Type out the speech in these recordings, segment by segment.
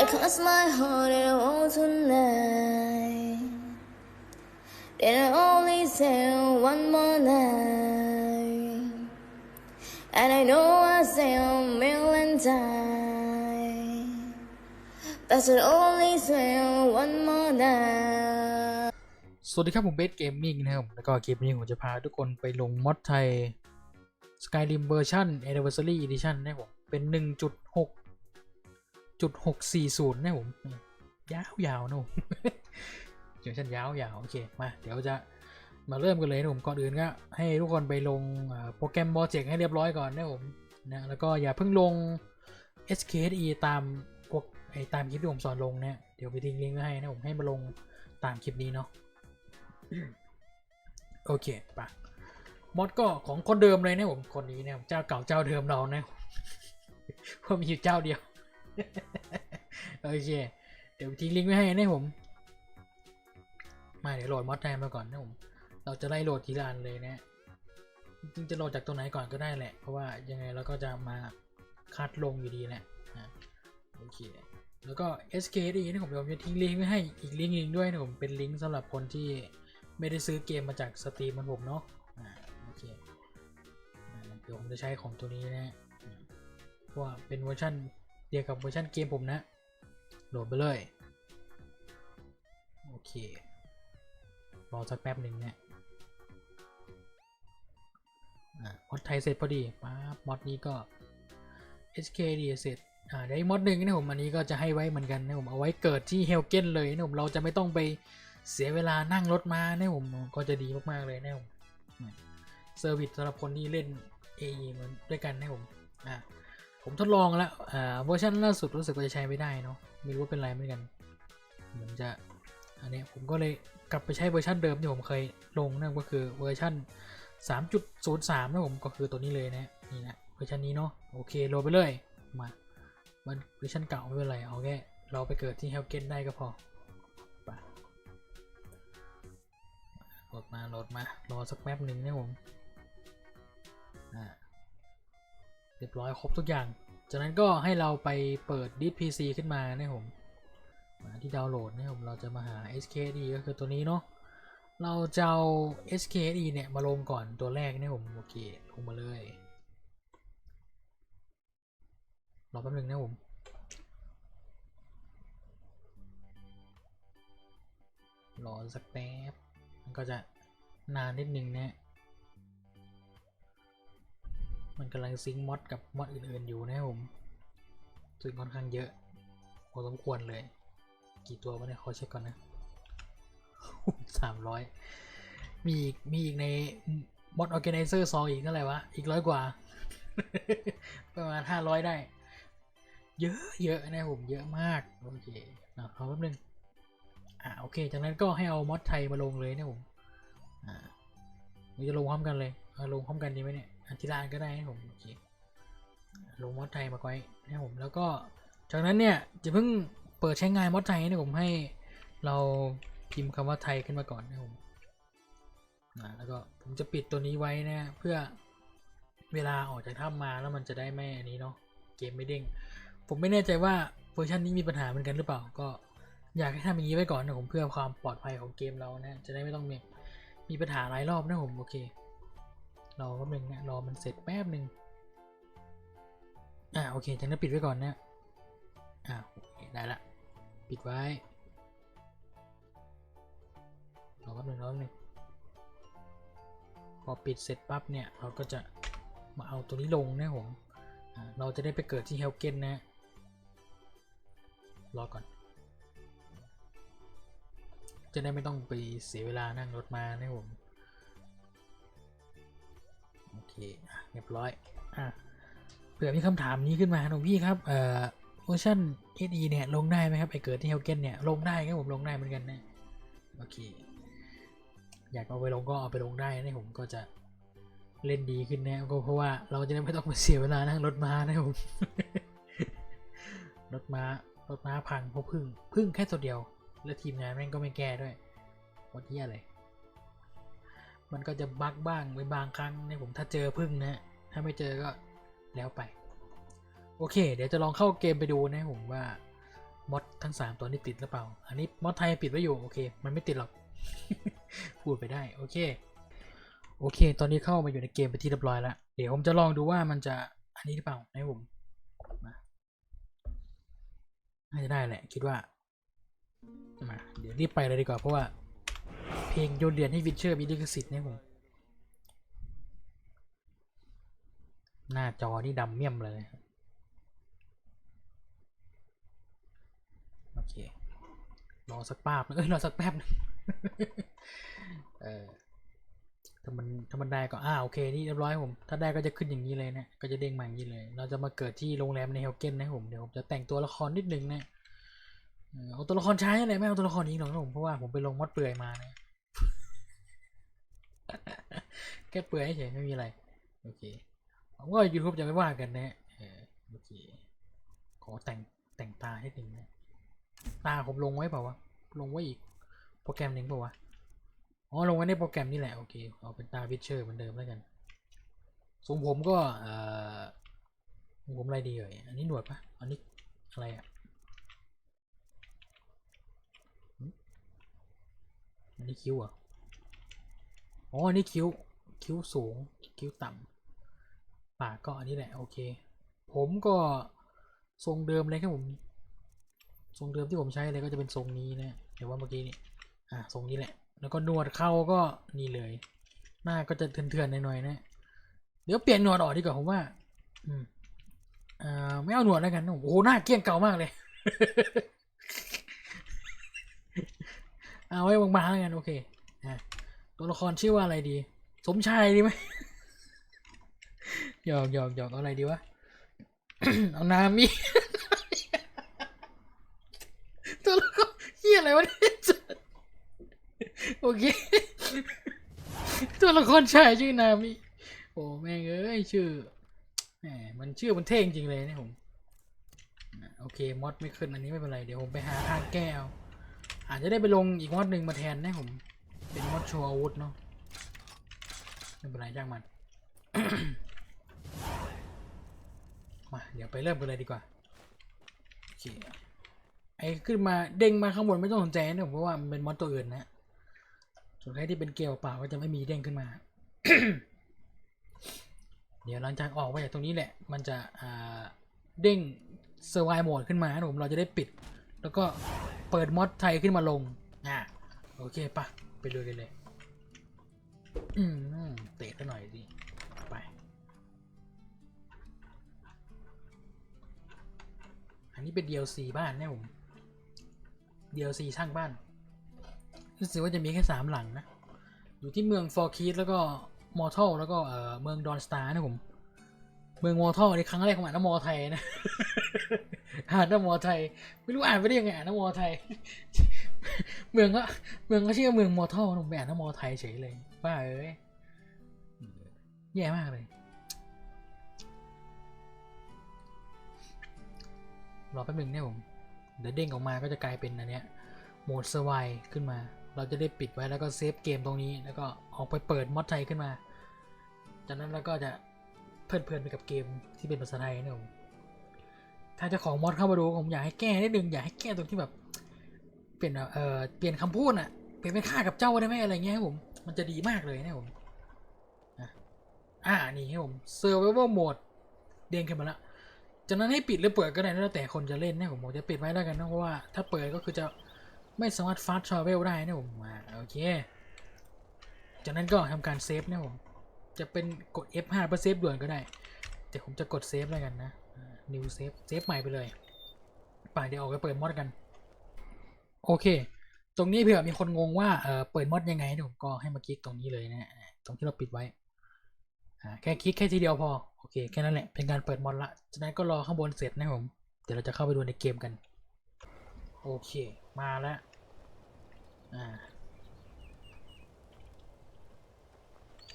I cross my heart and I want tonight. Then I only say one more night. And I know I say a million times. That's I only say one more night. สวัสดีครับผมเบสเกมมิ่งนะครับ แล้วก็เกมนี้ผมจะพาทุกคนไปลงมอดไทย Skyrim Version Anniversary Edition นะครับผมเป็น 1.6 จุด640นะครับผม ยาวยาวๆนะผมเดี๋ยวฉันยาวยาวๆโอเค มา เดี๋ยวจะมาเริ่มกันเลยนะผมก่อนอื่นก็ให้ทุกคนไปลงโปรแกรมโปรเจกต์ให้เรียบร้อยก่อนนะผมนะแล้วก็อย่าเพิ่งลง SKSE ตามพวกไอ้ตามคลิปที่ผมสอนลงเนี่ยเดี๋ยวไปทิ้งลิงก์ไว้ให้นะผมให้มาลงตามคลิปนี้เนาะโอเคปะมอดก็ของคนเดิมเลยนะผมคนนี้เนี่ยเจ้าเก่าเจ้าเดิมเรานะเพราะมีอยู่เจ้าเดียว โอเค เดี๋ยวทิ้งลิงก์ไว้ให้นะผม มาเดี๋ยวโหลดมอดไทม์มาก่อนนะผม เราจะไล่โหลดทีละอันเลยนะจริงจะโหลดจากตัวไหนก่อนก็ได้แหละ เพราะว่ายังไงเราก็จะมาคัดลงอยู่ดีแหละโอเค แล้วก็ SKD นี่ผมจะทิ้งลิงก์ไว้ให้อีกลิงก์หนึงด้วยนะผม เป็นลิงก์สำหรับคนที่ไม่ได้ซื้อเกมมาจากสตรีมมันผมเนาะอ่าโอเคอ่าเดี๋ยวผมจะใช้ของตัวนี้นะเพราะว่าเป็นเวอร์ชัน เดียวกับเวอร์ชันเกมผมนะโหลดไปเลย โอเค รอสักแป๊บหนึ่งเนี่ยอ่ามอดไทยเสร็จพอดีป๊าบมอดนี้ก็ HKD เสร็จอ่าได้มอดหนึ่งนะผมอันนี้ก็จะให้ไว้เหมือนกันนะผมเอาไว้เกิดที่เฮลเกนเลยนะผมเราจะไม่ต้องไปเสียเวลานั่งรถมานะผมก็จะดีมากๆเลยนะผมเซอร์วิสสำหรับคนที่เล่น AE เหมือนด้วยกันนะผมอ่า ผมทดลองแล้วอ่าเวอร์ชันล่าสุดรู้สึกว่าจะใช้ไม่ได้เนาะไม่รู้ว่าเป็นไรเหมือนกันเหมือนจะอันนี้ผมก็เลยกลับไปใช้เวอร์ชันเดิมที่ผมเคยลงนั่นก็คือเวอร์ชัน3.03นะผมก็คือตัวนี้เลยนะนี่นะเวอร์ชันนี้เนาะโอเคโหลดไปเลยมามันเวอร์ชันเก่าไม่เป็นไรเอาแค่เราไปเกิดที่เฮลเกนได้ก็พอไปโหลดมาโหลดมา รอสักแป๊บหนึ่งนะผมอ่า เรียบร้อยครบทุกอย่าง จากนั้นก็ให้เราไปเปิดดิส PC ขึ้นมานะผมมาที่ดาวน์โหลดนะผมเราจะมาหา SKD ก็คือตัวนี้เนาะเราจะเอา SKD เนี่ยมาลงก่อนตัวแรกนะผมโอเคลงมาเลยรอแป๊บนึงนะผมรอสักแป๊บมันก็จะนานนิดนึงนะ มันกำลังซิงมอดกับมอดอื่นๆอยู่นะผมซึ่งค่อนข้างเยอะพอสมควรเลย กี่ตัววะเนี่ยขอเช็คก่อนนะสามร้อยมีอีก มีอีกในมอดออ g แกไนเซอร์ซองอีกเท่าไหร่วะ อีกร้อยกว่า ประมาณห้าร้อยได้ เยอะเยอะนะผมเยอะมาก โอเคนะรอแป๊บนึง อ่าโอเค จากนั้นก็ให้เอามอดไทยมาลงเลยนะผม อ่าเราจะลงพร้อมกันเลยลงพร้อมกันดีไหมเนี่ย ทีละอันก็ได้นะผมโอเคลงมอดไทยมาไว้นะผมแล้วก็จากนั้นเนี่ยจะเพิ่งเปิดใช้งานมอดไทยนะผมให้เราพิมพ์คำว่าไทยขึ้นมาก่อนนะผมอ่าแล้วก็ผมจะปิดตัวนี้ไว้นะเพื่อเวลาออกจากถ้ำมาแล้วมันจะได้ไม่อันนี้เนาะเกมไม่เด้งผมไม่แน่ใจว่าเวอร์ชันนี้มีปัญหาเหมือนกันหรือเปล่าก็อยากให้ทำอย่างนี้ไว้ก่อนนะผมเพื่อความปลอดภัยของเกมเรานะจะได้ไม่ต้องมีมีปัญหาหลายรอบนะผมโอเค รอแป๊บนึงนะรอมันเสร็จแป๊บหนึ่งอ่าโอเคจากนั้นปิดไว้ก่อนนะอ่าโอเคได้ละปิดไว้รอแป๊บหนึงรอแป๊บหนึงพอปิดเสร็จปั๊บเนี่ยเราก็จะมาเอาตัวนี้ลงนะผมเราจะได้ไปเกิดที่เฮลเกนนะรอก่อน จะได้ไม่ต้องไปเสียเวลานั่งรถมานะผม เคเรียบร้อยอะเผื่อมีคำถามนี้ขึ้นมาหนูพี่ครับเอ่อเวอร์ชัน SE เนี่ยลงได้ไหมครับไอเกิดที่เฮลเกนเนี่ยลงได้ครับผมลงได้เหมือนกันนะโอเคอยากเอาไปลงก็เอาไปลงได้นะผมก็จะเล่นดีขึ้นนะก็เพราะว่าเราจะได้ไม่ต้องมาเสียเวลานั่งรถม้านะผมรถม้ารถม้าพังเพราะพึ่งพึ่งแค่ตัวเดียว แล้วทีมงานแม่งก็ไม่แก้ด้วยวัดเยี่ยเลย มันก็จะบั๊กบ้างในบางครั้งเนี่ยผมถ้าเจอพึ่งนะถ้าไม่เจอก็แล้วไป โอเค เดี๋ยวจะลองเข้าเกมไปดูนะผมว่ามอดทั้งสามตัวนี้ติดหรือเปล่า อันนี้มอดไทยปิดไว้อยู่โอเค มันไม่ติดหรอก พูดไปได้โอเค โอเค ตอนนี้เข้ามาอยู่ในเกมไปที่เรียบร้อยแล้ว เดี๋ยวผมจะลองดูว่ามันจะอันนี้หรือเปล่าให้ผมมาน่าจะได้แหละ คิดว่ามาเดี๋ยวรีบไปเลยดีกว่าเพราะว่า เพลงโยนเหรียญให้วิเชอร์มีลิขสิทธิ์เนี่ยผมหน้าจอนี่ดำเมี่ยมเลย โอเค รอสักแป๊บนึงเอ้ยรอสักแป๊บนึงเออถ้ามันถ้ามันได้ก็อ่าโอเคนี่เรียบร้อยผม ถ้าได้ก็จะขึ้นอย่างนี้เลยนะ ก็จะเด้งมาอย่างนี้เลย เราจะมาเกิดที่โรงแรมในเฮลเกนนะผม เดี๋ยวผมจะแต่งตัวละครนิดนึงนะ เอาตัวละครใช้อะไรไม่เอาตัวละครนี้หรอกนะผมเพราะว่าผมไปลงมอดเปลือยมานะแค่เปลือยเฉยไม่มีอะไร โอเคผมว่ายูทูบจะไม่ว่ากันนะโอเค ขอแต่งแต่งตาให้หนึ่งนะตาผมลงไว้เปล่าวะ ลงไว้อีกโปรแกรมหนึ่งเปล่าวะ อ๋อ ลงไว้ในโปรแกรมนี่แหละ โอเค เอาเป็นตาวิเชอร์เหมือนเดิมแล้วกันทรงผมก็เอ่อผมอะไรดีเอ่ยอันนี้หนวดปะอันนี้อะไรอะหึอั นนี้คิ้วเหรอะอ๋ออันนี้คิ้ว คิ้วสูง คิ้วต่ำปากก็อันนี้แหละ โอเค ผมก็ทรงเดิมเลยครับผม ทรงเดิมที่ผมใช้เลยก็จะเป็นทรงนี้นะเดี๋ยวว่าเมื่อกี้นี่ อะทรงนี้แหละ แล้วก็หนวดเข้าก็นี่เลย หน้าก็จะเถื่อนๆหน่อยๆนะ เดี๋ยวเปลี่ยนหนวดออกดีกว่าผมว่า อืมอ่าไม่เอาหนวดแล้วกัน โอ้โห หน้าเกี้ยงเก่ามากเลย เอาไว้บางๆกันโอเคอะตัวละครชื่อว่าอะไรดี สมชายดีไหมหยอกหยอกหยอกเอาอะไรดีวะเอานามิตัวละครเฮียอะไรวะเนี่ยโอเค ตัวละครชายชื่อนามิโอ้แม่งเอ้ยชื่อแหมมันชื่อมันเท่จริงเลยเนี่ยผมโอเคมอดไม่ขึ้นอันนี้ไม่เป็นไรเดี๋ยวผมไปหาทางแก้เอาจจะได้ไปลงอีกมอดหนึ่งมาแทนนะผม เป็นมอดโชว์อาวุธเนาะไม่เป็นไรจ้างมัน มา เดี๋ยวไปเริ่มกันเลยดีกว่าโอเคไอ้ขึ้นมาเด้งมาข้างบนไม่ต้องสนใจนะผมเพราะว่ามันเป็นมอดตัวอื่นนะส่วนใครที่เป็นเกลียวเปล่าก็จะไม่มีเด้งขึ้นมา เดี๋ยวหลังจากออกมาจากตรงนี้แหละ มันจะเด้งเซอร์ไวโหมดขึ้นมาผมเราจะได้ปิด แล้วก็เปิดมอดไทยขึ้นมาลง อ่าโอเคปะไปดูกันเลย อืมเตะกันหน่อยสิไป อันนี้เป็น DLC บ้านนะผม DLC ช่างบ้านรู้สึกว่าจะมีแค่สามหลังนะ อยู่ที่เมืองฟอร์คีสแล้วก็มอร์ทัลแล้วก็เอ่อเมืองดอนสตาร์นะผม เมืองมอทัลในครั้งแรกผมอ่านน้ำมอไทยนะอ่านน้ำมอไทย ไม่รู้อ่านไปได้ยังไงอ่านน้ำมอไทย เมืองก็เมืองก็ชื่อเมืองมอทัลผมไปอ่านน้ำมอไทยเฉยเลยบ้าเอ้ยแย่มากเลยรอแป๊บหนึงเนี่ยผมเดี๋ยวเด้งออกมาก็จะกลายเป็นอันเนี้ยโหมดเซอร์ไวขึ้นมา เราจะได้ปิดไว้แล้วก็เซฟเกมตรงนี้ แล้วก็ออกไปเปิดมอดไทยขึ้นมา จากนั้นเราก็จะ เพลิดเพลินไปกับเกมที่เป็นภาษาไทยนะผมถ้าเจ้าของมอดเข้ามาดูผมอยากให้แก้นิดนึงอยากให้แก้ตรงที่แบบ เปลี่ยนเอ่อเปลี่ยนคำพูดอะเปลี่ยนเป็นค่ากับเจ้าได้ไหมอะไรเงี้ยครับผม มันจะดีมากเลยนะผมอ่านี่ครับผม Survival Mode เด้งขึ้นมาแล้วจากนั้นให้ปิดหรือเปิดก็ได้แล้วแต่คนจะเล่นนะผมผมจะปิดไว้แล้วกันนะเพราะว่าถ้าเปิดก็คือจะไม่สามารถฟาสต์ทราเวลได้นะผมโอเค จากนั้นก็ทำการเซฟนะผม จะเป็นกด F5 เพื่อเซฟด่วนก็ได้แต่ผมจะกดเซฟแล้วกันนะ new save เซฟใหม่ไปเลยไปเดี๋ยวออกไปเปิดมอดกัน โอเค ตรงนี้เผื่อมีคนงงว่าเออเปิดมอดยังไงนะผมก็ให้มาคลิกตรงนี้เลยนะตรงที่เราปิดไว้แค่คลิกแค่ทีเดียวพอ โอเค แค่นั้นแหละ เป็นการเปิดมอดละจากนั้นก็รอข้างบนเสร็จนะผม เดี๋ยวเราจะเข้าไปดูในเกมกัน โอเค มาแล้ว อ่า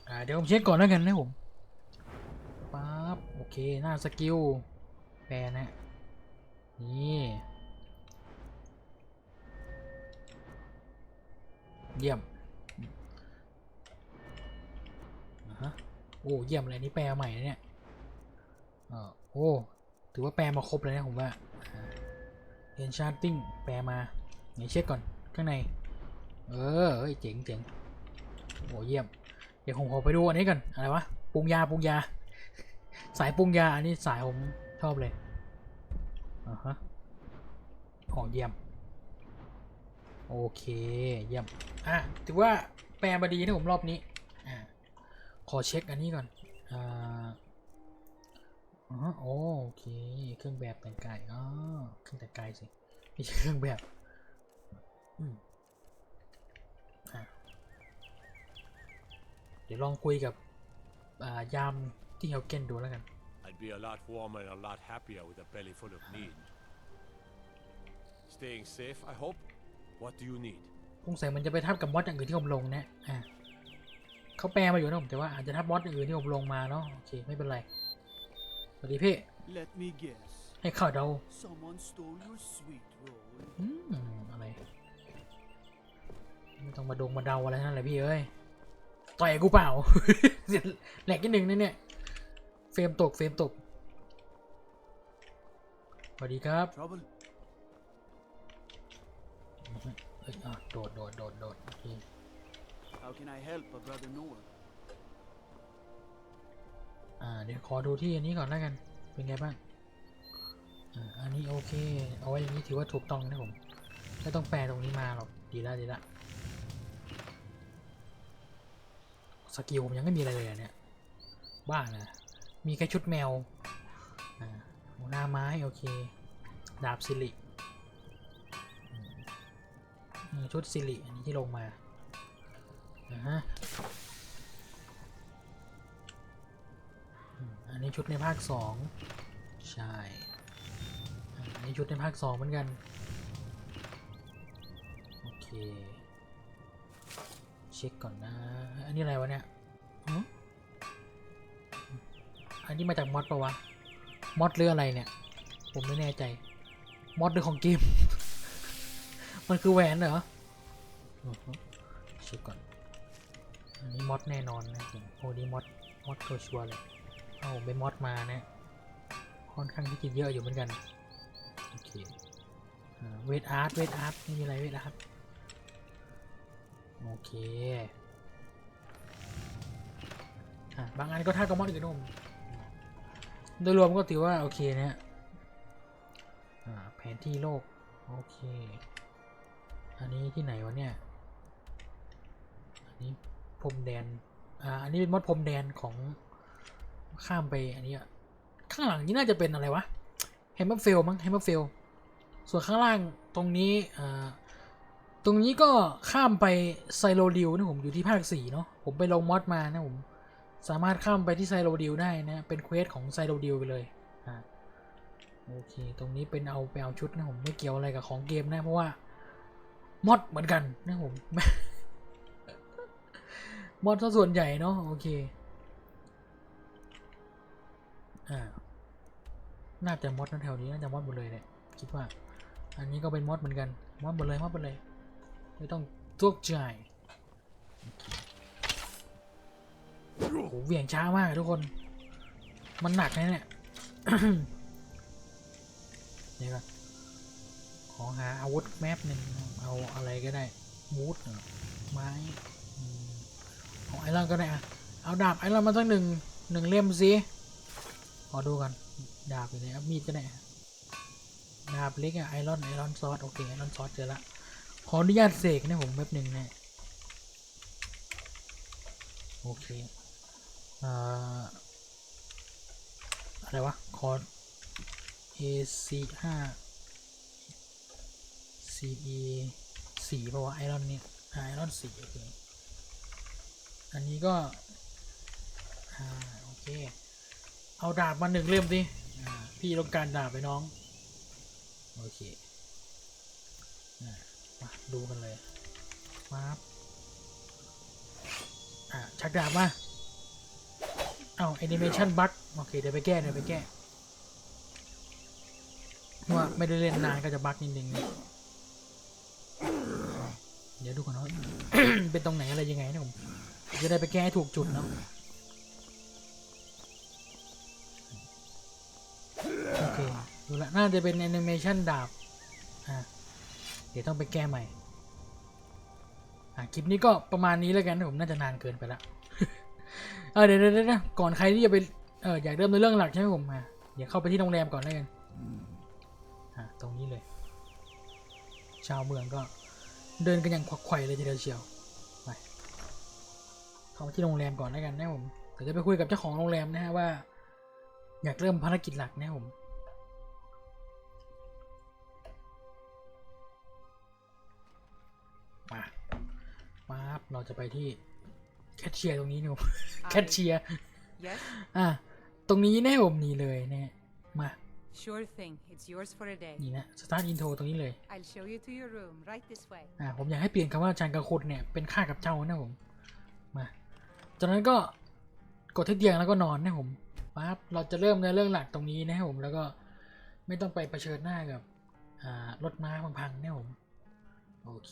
อ่าเดี๋ยวผมเช็คก่อนแล้วกันนะผมปั๊บโอเคหน้าสกิลแปลนะนี่เยี่ยมอ่าฮะโอ้เยี่ยมเลยนี่แปลใหม่นะเนี่ยเออโอ้ถือว่าแปลมาครบเลยนะผมว่าอ่า enchanting แปลมาไหนเช็คก่อนข้างใน เออเฮ้ยเจ๋งเจ๋งโอ้เยี่ยม เดี๋ยวผมขอไปดูอันนี้ก่อนอะไรวะปรุงยาปรุงยา สายปรุงยาอันนี้สายผมชอบเลยอ่าฮะโอ้เยี่ยม โอเคเยี่ยมอะถือว่าแปลมาดีนะผมรอบนี้อ่าขอเช็คอันนี้ก่อนอ่าอ๋อโอเคเครื่องแบบแต่งกายอ๋อเครื่องแต่งกายสิไม่ใช่เครื่องแบบอืมอะเดี๋ยวลองคุยกับอ่ายามที่เฮลเกนดูแล้วกัน I'd be a lot warmer and a lot happier with a belly full of need. Staying safe, I hope. What do you need? สงสัยมันจะไปทับกับมอดอย่างอื่นที่ผมลงนะอะเขาแปลมาอยู่นะผมแต่ว่าอาจจะทับมอดอย่างอื่นที่ผมลงมาเนาะโอเคไม่เป็นไรสวัสดีพี่ Let me guess. ให้ข่าวเดา Someone stole your sweet roll. อืมอะไรไม่ต้องมาดงมาเดาอะไรนั่นแหละพี่เอ้ย ต่อยกูเปล่าเสียแหลกนิดนึงนะเนี่ยเฟรมตกเฟรมตกสวัสดีครับ Trouble? เอ้ยอะโดดโดดโดดโดดโอเค How can I help a brother Noah? อ่าเดี๋ยวขอดูที่อันนี้ก่อนแล้วกัน เป็นไงบ้างอ่าอันนี้โอเค เอาไว้อย่างนี้ถือว่าถูกต้องนะผม ไม่ต้องแปลตรงนี้มาหรอก ดีละดีละ สกิลผมยังไม่มีอะไรเลยเนี่ย บ้านะ มีแค่ชุดแมวหน้าไม้โอเค ดาบสิริชุดสิริอันนี้ที่ลงมานะฮะอันนี้ชุดในภาคสองใช่ อันนี้ชุดในภาคสองเหมือนกัน โอเค ช็คก่อนนะ อันนี้อะไรวะเนี่ยอันนี้มาจากมอดปะวะ มอดหรืออะไรเนี่ย ผมไม่แน่ใจ มอดหรือของเกม มันคือแหวนเหรอเช็คก่อน อันนี้มอดแน่นอนนะผมโอ้นี่มอดมอดตัวชัวร์เลย เอาไปมอดมานะ ค่อนข้างที่จะเยอะอยู่เหมือนกัน โอเคเวทอาร์ต เวทอาร์ต นี่มีอะไรเวทอาร์ต โอเคอะบางอันก็ท่ากับมอดอื่นนะผมโดยรวมก็ถือว่าโอเคนะฮะอ่าแผนที่โลก โอเค อันนี้ที่ไหนวะเนี่ย อันนี้พรมแดน อ่า อันนี้เป็นมดพรมแดนของข้ามไปอันนี้ข้างหลังนี่น่าจะเป็นอะไรวะแฮมเมอร์เฟลมั้งแฮมเมอร์เฟลส่วนข้างล่างตรงนี้อ่า ตรงนี้ก็ข้ามไปไซโรดิวนะผมอยู่ที่ภาคสี่เนาะผมไปลงมอดมานะผมสามารถข้ามไปที่ไซโรดิวได้นะเป็นเควสของไซโรดิวไปเลยอ่าโอเค ตรงนี้เป็นเอาไปเอาชุดนะผมไม่เกี่ยวอะไรกับของเกมนะเพราะว่ามอดเหมือนกันนะผมมอดซะส่วนใหญ่เนาะโอเคอ่าน่าจะมอดนั่นแถวนี้น่าจะมอดหมดเลยแหละคิดว่า อันนี้ก็เป็นมอดเหมือนกันมอดหมดเลยมอดหมดเลย ไม่ต้องตกใจโอ้โหเวี่ยงช้ามากทุกคน มันหนักนะเนี่ยเดี๋ยวก่อนขอหาอาวุธแมปหนึ่งเอาอะไรก็ได้มูดไม้ของไอรอนก็ได้อะเอาดาบไอรอนมาสักหนึ่งหนึ่งเล่มสิขอดูกันดาบอยู่ไหนมีดก็ได้ดาบเล็กอะไอรอนไอรอนซอสโอเคไอรอนซอสเจอละ ขออนุญาตเสกนะผมแป๊บหนึ่งนะโอเคอ่าอะไรวะ คอ AC ห้า CE สี่ป่าวะไอรอนเนี่ยไอรอนสี่โอเคอันนี้ก็ อ่า โอเค เอาดาบมาหนึ่งเล่มสิพี่ต้องการดาบไปน้อง โอเค มาดูกันเลยมาอะชักดาบมา เอาแอนิเมชันบั๊กโอเค เดี๋ยวไปแก้ เดี๋ยวไปแก้ว่าไม่ได้เล่นนานก็จะบั๊กนิดนึงเนี่ยเดี๋ยวดูก่อนว่าเป็นตรงไหนอะไรยังไงนะผม จะได้ไปแก้ให้ถูกจุดเนาะโอเค ดูละ น่าจะเป็นแอนิเมชันดาบ อะ เดี๋ยวต้องไปแก้ใหม่อะคลิปนี้ก็ประมาณนี้แล้วกันผมน่าจะนานเกินไปละเออเดี๋ยวเดี๋ยวเดี๋ยวก่อนใครที่จะไปเอออยากเริ่มในเรื่องหลักใช่ไหมผมอะเดี๋ยวเข้าไปที่โรงแรมก่อนแล้วกันอะตรงนี้เลย ชาวเมืองก็เดินกันอย่างขวักไขว่เลยทีเดียวเชียวไปเข้ามาที่โรงแรมก่อนแล้วกันนะผมเดี๋ยวจะไปคุยกับเจ้าของโรงแรมนะฮะว่า อยากเริ่มภารกิจหลักนะผม เราจะไปที่แคชเชียร์ตรงนี้นี่ผมแคชเชียร์ Yes? อะตรงนี้แน่ผมนี่เลยเนี่ยมา Sure thing. It's yours for a day. นี่นะสตาร์ทอินโทรตรงนี้เลย I'll show you to your room, right this way. อะผมอยากให้เปลี่ยนคำว่าจานกระคุดเนี่ยเป็นค่ากับเจ้านะผม มา จากนั้นก็กดที่เตียงแล้วก็นอนนะผมปั๊บเราจะเริ่มในเรื่องหลักตรงนี้นะครับผมแล้วก็ไม่ต้องไปเผชิญหน้ากับอ่ารถม้าพังๆนะผม โอเค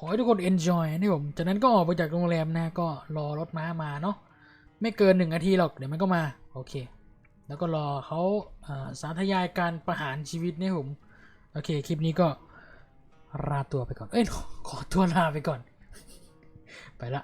ขอให้ทุกคน enjoy นี่ผมจากนั้นก็ออกไปจากโรงแรมนะก็รอรถม้ามาเนาะไม่เกินหนึ่งนาทีหรอกเดี๋ยวมันก็มาโอเค แล้วก็รอเขาสาธยายการประหารชีวิตนี่ผมโอเคคลิปนี้ก็ลาตัวไปก่อนเอ้ยขอตัวลาไปก่อน ไปละ